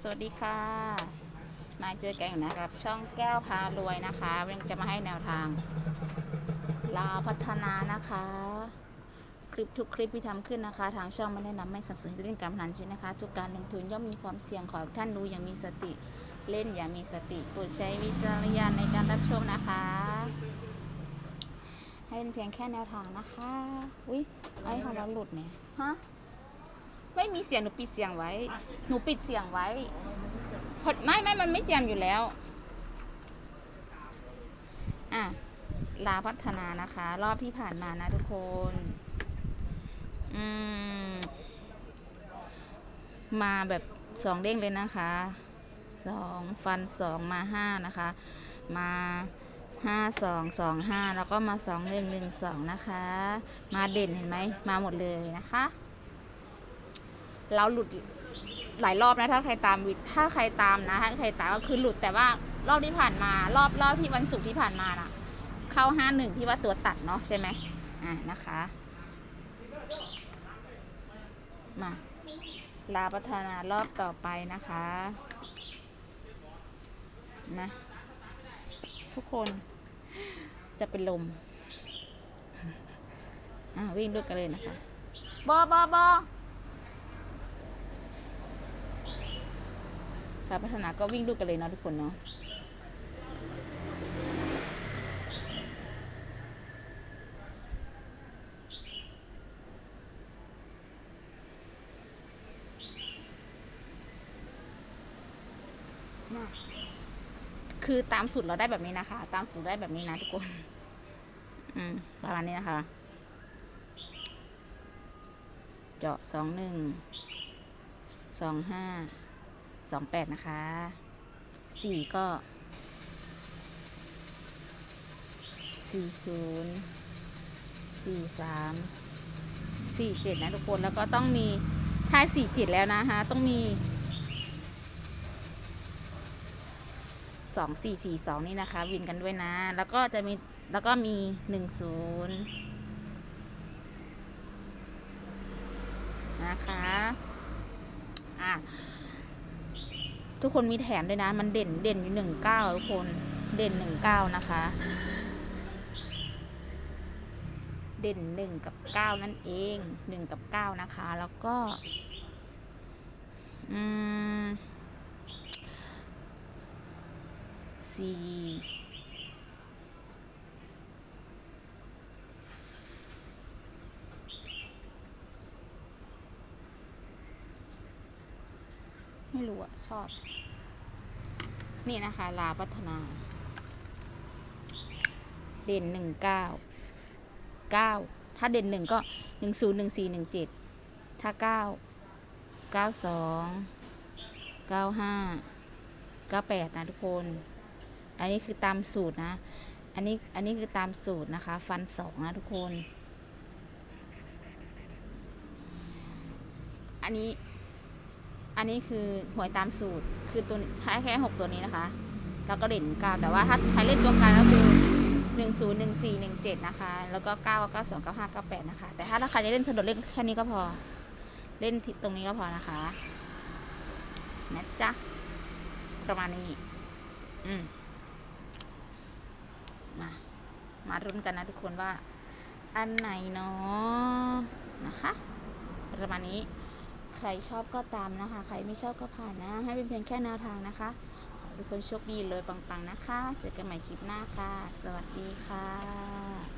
สวัสดีค่ะ มาเจอกันอีกนะครับ ช่องแก้วพารวยนะคะวันจะมาให้แนวทางลาวพัฒนานะคะ คลิปทุกคลิปที่ทำขึ้นนะคะ ทางช่องไม่แนะนำไม่สับสนให้เล่นการพนันชีวิตนะคะ ทุกการลงทุนย่อมมีความเสี่ยงขอท่านดูอย่างมีสติเล่นอย่างมีสติโปรดใช้วิจารณญาณในการรับชมนะคะ ให้เป็นเพียงแค่แนวทางนะคะ อุ้ยไอ้ของเราหลุดเนี่ยฮะ ไม่มีเสียงหนูปิดเสียงไว้ หนูปิดเสียงไว้พอไม่ไม่มันไม่แจมอยู่แล้ว อะลาพัฒนานะคะ รอบที่ผ่านมานะทุกคน อืม มาแบบสองเด้งเลยนะคะสองฟันสองมาห้านะคะ มาห้าสองสองห้าแล้วก็มาสองหนึ่งหนึ่งสองนะคะ มาเด่นเห็นไหมมาหมดเลยนะคะ เราหลุดหลายรอบนะถ้าใครตามวิดถ้าใครตามนะถ้าใครตามก็คือหลุดแต่ว่ารอบที่ผ่านมารอบรอบที่วันศุกร์ที่ผ่านมาน่ะเข้าห้าหนึ่งที่ว่าตัวตัดเนาะใช่ไหมอ่านะคะ มาลาพัฒนารอบต่อไปนะคะนะทุกคนจะเป็นลม อ่าวิ่งด้วยกันเลยนะคะ บอบอบอ การพัฒนาก็วิ่งดูกันเลยเนาะทุกคนเนาะคือตามสูตรเราได้แบบนี้นะคะ ตามสูตรได้แบบนี้นะทุกคน อืม ประมาณนี้นะคะ เจาะสองหนึ่ง สองห้า สองแปดนะคะสี่ก็สี่ศูนย์สี่สามสี่เจ็ดนะทุกคนแล้วก็ต้องมีถ้าสี่เจ็ดแล้วนะคะต้องมีสองสี่สี่สองนี่นะคะ วินกันด้วยนะ แล้วก็จะมีแล้วก็มีหนึ่งศูนย์นะคะ อะ ทุกคนมีแถมด้วยนะ มันเด่นเด่นอยู่หนึ่งเก้าทุกคนเด่นหนึ่งเก้านะคะ เด่นหนึ่งกับเก้านั่นเองหนึ่งกับเก้านะคะ แล้วก็ อืมสี่ ไม่รู้อะชอบ นี่นะคะ ลาพัฒนา เด่นหนึ่งเก้าเก้าถ้าเด่นหนึ่งก็หนึ่งศูนย์หนึ่งสี่หนึ่งเจ็ดถ้าเก้าเก้าสองเก้าห้าเก้าแปดนะทุกคน อันนี้คือตามสูตรนะ อันนี้อันนี้คือตามสูตรนะคะ ฟันสองนะทุกคน อันนี้ นนี้คือหวยตามสูตร คือตัวใช้แค่หกตัวนี้นะคะ แล้วก็เด่นเก้าแต่ว่าถ้าใครเล่นตัวกันก็คือหนึ่งศูนย์หนึ่งสี่หนึ่งเจ็ดนะคะ แล้วก็เก้าเก้าสองเก้าห้าเก้าแปดนะคะ แต่ถ้าใครจะเล่นสะดวกเล่นแค่นี้ก็พอ เล่นตรงนี้ก็พอนะคะนะจ๊ะ ประมาณนี้ อืมมามารุนกันนะทุกคนว่า อันไหนเนาะนะคะ ประมาณนี้ ใครชอบก็ตามนะคะ ใครไม่ชอบก็ผ่านนะ ให้เป็นเพียงแค่แนวทางนะคะ ขอทุกคนโชคดีเลยปังๆนะคะ เจอกันใหม่คลิปหน้าค่ะ สวัสดีค่ะ